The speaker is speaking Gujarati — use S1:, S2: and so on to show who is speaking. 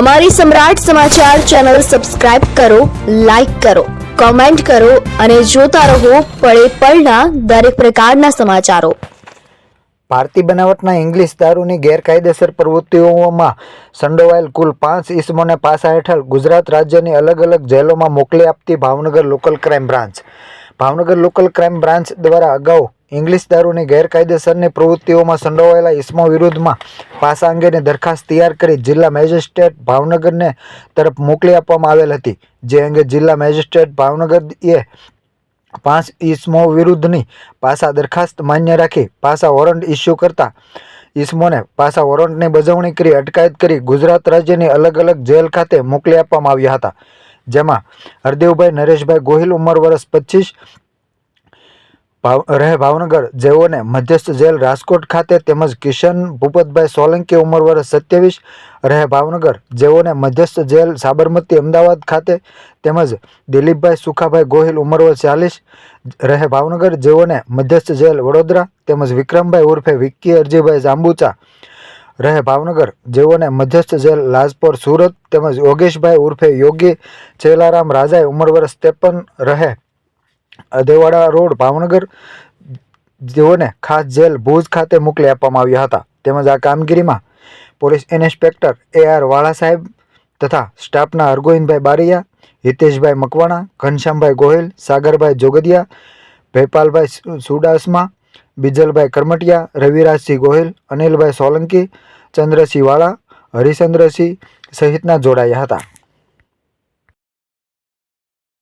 S1: અમારી સમ્રાટ સમાચાર ચેનલ સબસ્ક્રાઇબ કરો, લાઇક કરો, કોમેન્ટ કરો અને જોતા રહો પળે પળના દરેક પ્રકારના સમાચારો.
S2: ભારતીય બનાવટના ઇંગ્લિશ દારૂની ગેરકાયદેસર પ્રવૃત્તિઓમાં સંડોવાયેલ કુલ પાંચ ઇસમોને પાસા હેઠળ ગુજરાત રાજ્યની અલગ અલગ જેલોમાં મોકલી આપતી Bhavnagar local crime branch. Bhavnagar local crime branch દ્વારા અગાઉ ઇંગ્લિશ દારૂની ગેરકાયદેસરની પ્રવૃત્તિઓમાં સંડોવાયેલા ઇસમો વિરુદ્ધમાં પાસા અંગેની દરખાસ્ત તૈયાર કરી જિલ્લા મેજિસ્ટ્રેટ ભાવનગરને તરફ મોકલી આપવામાં આવેલ હતી. જે અંગે જિલ્લા મેજિસ્ટ્રેટ ભાવનગરએ પાંચ ઇસમો વિરુદ્ધની પાસા દરખાસ્ત માન્ય રાખી પાસા વોરંટ ઇસ્યુ કરતા ઇસમોને પાસા વોરંટની બજવણી કરી અટકાયત કરી ગુજરાત રાજ્યની અલગ અલગ જેલ ખાતે મોકલી આપવામાં આવ્યા હતા. જેમાં હરદેવભાઈ, નરેશભાઈ ગોહિલ ઉંમર વર્ષ પચીસ રહે ભાવનગર, જેઓને મધ્યસ્થ જેલ રાજકોટ ખાતે તેમજ કિશન ભૂપતભાઈ સોલંકી ઉંમર વર્ષ સત્યાવીસ, રહે ભાવનગર, જેઓને મધ્યસ્થ જેલ સાબરમતી અમદાવાદ ખાતે તેમજ દિલીપભાઈ સુખાભાઈ ગોહિલ ઉંમર વર્ષ ચાલીસ, રહે ભાવનગર, જેઓને મધ્યસ્થ જેલ વડોદરા તેમજ વિક્રમભાઈ ઉર્ફે વિક્કી અરજીભાઈ જાંબુચા, રહે ભાવનગર, જેઓને મધ્યસ્થ જેલ લાજપોર સુરત તેમજ યોગેશભાઈ ઉર્ફે યોગી ચેલારામ રાજાએ ઉંમર વર્ષ ત્રેપન, રહે અદેવાડા રોડ ભાવનગર જેઓને ખાસ જેલ ભુજ ખાતે મોકલી આપવામાં આવ્યા હતા. તેમજ આ કામગીરીમાં પોલીસ ઇન્સ્પેક્ટર એ આર વાળા સાહેબ તથા સ્ટાફના હરગોવિંદભાઈ બારિયા, હિતેશભાઈ મકવાણા, ઘનશ્યામભાઈ ગોહિલ, સાગરભાઈ જોગદિયા ભેપાલભાઈ સુડાસમા, બિજલભાઈ કરમટિયા, રવિરાજસિંહ ગોહિલ, અનિલભાઈ સોલંકી, ચંદ્રસિંહ વાળા, હરિચંદ્રસિંહ સહિતના જોડાયા હતા.